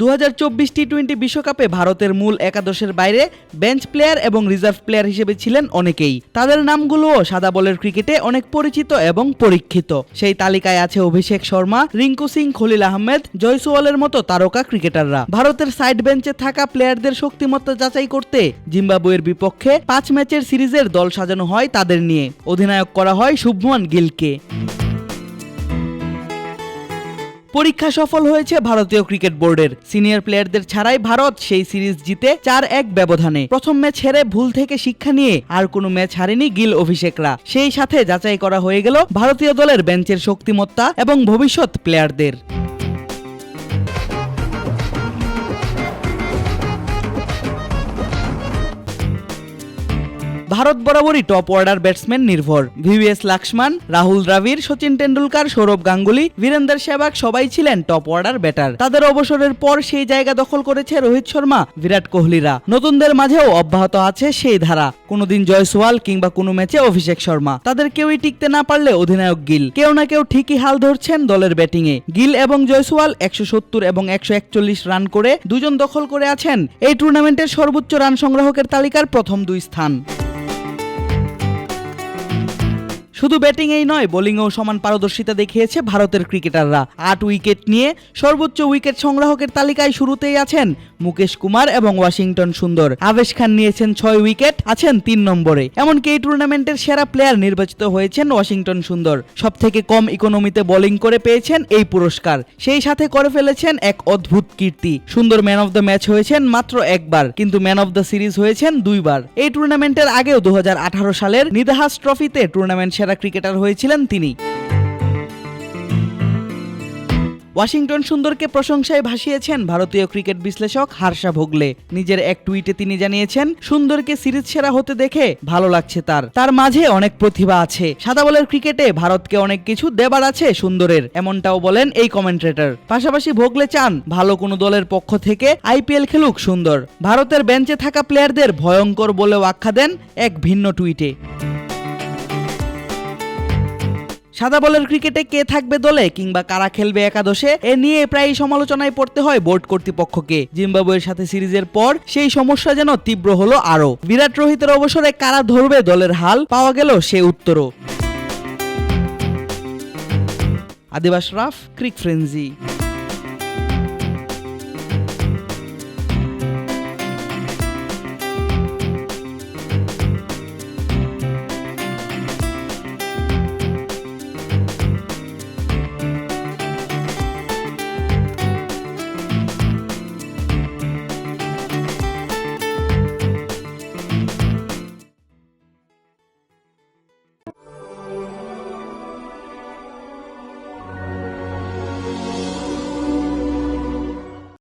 দু হাজার চব্বিশ টি টোয়েন্টি বিশ্বকাপে ভারতের মূল একাদশের বাইরে বেঞ্চ প্লেয়ার এবং রিজার্ভ প্লেয়ার হিসেবে ছিলেন অনেকেই। তাদের নামগুলোও সাদা বলের ক্রিকেটে অনেক পরিচিত এবং পরীক্ষিত। সেই তালিকায় আছে অভিষেক শর্মা, রিঙ্কু সিং, খলিল আহমেদ, জয়সওয়ালের মতো তারকা ক্রিকেটাররা। ভারতের সাইড বেঞ্চে থাকা প্লেয়ারদের শক্তিমত্তা যাচাই করতে জিম্বাবুয়ের বিপক্ষে পাঁচ ম্যাচের সিরিজের দল সাজানো হয় তাদের নিয়ে। অধিনায়ক করা হয় শুভমান গিলকে। পরীক্ষা সফল হয়েছে ভারতীয় ক্রিকেট বোর্ডের। সিনিয়র প্লেয়ারদের ছাড়াই ভারত সেই সিরিজ জিতে চার এক ব্যবধানে। প্রথম ম্যাচ হেরে ভুল থেকে শিক্ষা নিয়ে আর কোনো ম্যাচ হারেনি গিল অভিষেকরা। সেই সাথে যাচাই করা হয়ে গেল ভারতীয় দলের বেঞ্চের শক্তিমত্তা এবং ভবিষ্যৎ প্লেয়ারদের। ভারত বরাবরই টপ অর্ডার ব্যাটসম্যান নির্ভর। ভিভিএস লাক্সমান রাহুল দ্রাবিড় সচিন টেন্ডুলকার সৌরভ গাঙ্গুলি বীরেন্দ্র সেবাগ সবাই ছিলেন টপ অর্ডার ব্যাটার তাদের অবসরের পর সেই জায়গা দখল করেছে রোহিত শর্মা, বিরাট কোহলিরা। নতুনদের মাঝেও অব্যাহত আছে সেই ধারা। কোনোদিন জয়সওয়াল কিংবা কোনো ম্যাচে অভিষেক শর্মা। তাদের কেউই টিকতে না পারলে অধিনায়ক গিল। কেউ না কেউ ঠিকই হাল ধরছেন দলের ব্যাটিংয়ে গিল এবং জয়সওয়াল একশো সত্তর এবং একশো একচল্লিশ রান করে দুজন দখল করে আছেন। এই টুর্নামেন্টের সর্বোচ্চ রান সংগ্রাহকের তালিকার প্রথম দুই স্থান। শুধু ব্যাটিংয়েই নয়, বোলিংয়েও সমান পারদর্শিতা দেখিয়েছে ভারতের ক্রিকেটাররা। আট উইকেট নিয়ে সর্বোচ্চ উইকেট সংগ্রাহকের তালিকায় শুরুতেই আছেন মুকেশ কুমার এবং ওয়াশিংটন সুন্দর। আবেশ খান নিয়েছেন ছয় উইকেট, আছেন তিন নম্বরে। এমনকি এই টুর্নামেন্টের সেরা প্লেয়ার নির্বাচিত হয়েছেন ওয়াশিংটন সুন্দর। সব থেকে কম ইকোনমিতে বোলিং করে পেয়েছেন এই পুরস্কার। সেই সাথে করে ফেলেছেন এক অদ্ভুত কীর্তি। সুন্দর ম্যান অফ দ্য ম্যাচ হয়েছেন মাত্র একবার, কিন্তু ম্যান অফ দ্য সিরিজ হয়েছেন দুইবার। এই টুর্নামেন্টের আগেও দু হাজার আঠারো সালের নিদাহাস ট্রফিতে টুর্নামেন্ট সেরা ক্রিকেটার হয়েছিলেন তিনি। ওয়াশিংটন সুন্দরকে প্রশংসায় ভাসিয়েছেন ভারতীয় ক্রিকেট বিশ্লেষক হার্ষা ভোগলে। নিজের এক টুইটে তিনি জানিয়েছেন, সুন্দরকে সিরিজ সেরা হতে দেখে ভালো লাগছে তার। তার মাঝে অনেক প্রতিভা আছে। সাদা বলের ক্রিকেটে ভারতকে অনেক কিছু দেবার আছে সুন্দরের, এমনটাও বলেন এই কমেন্ট্রেটর। পাশাপাশি ভোগলে চান, ভালো কোনো দলের পক্ষ থেকে আইপিএল খেলুক সুন্দর। ভারতের বেঞ্চে থাকা প্লেয়ারদের ভয়ঙ্কর বলেও আখ্যা দেন এক ভিন্ন টুইটে। সাদা বলের ক্রিকেটে কে থাকবে দলে কিংবা কারা খেলবে একাদশে, এ নিয়ে প্রায় সমালোচনায় পড়তে হয় বোর্ড কর্তৃপক্ষকে। জিম্বাবুয়ের সাথে সিরিজের পর সেই সমস্যা যেন তীব্র হলো আরও। বিরাট রোহিতের অবসরে কারা ধরবে দলের হাল পাওয়া গেল সে উত্তরও। আদিবাস রাফ, ক্রিক ফ্রেন্জি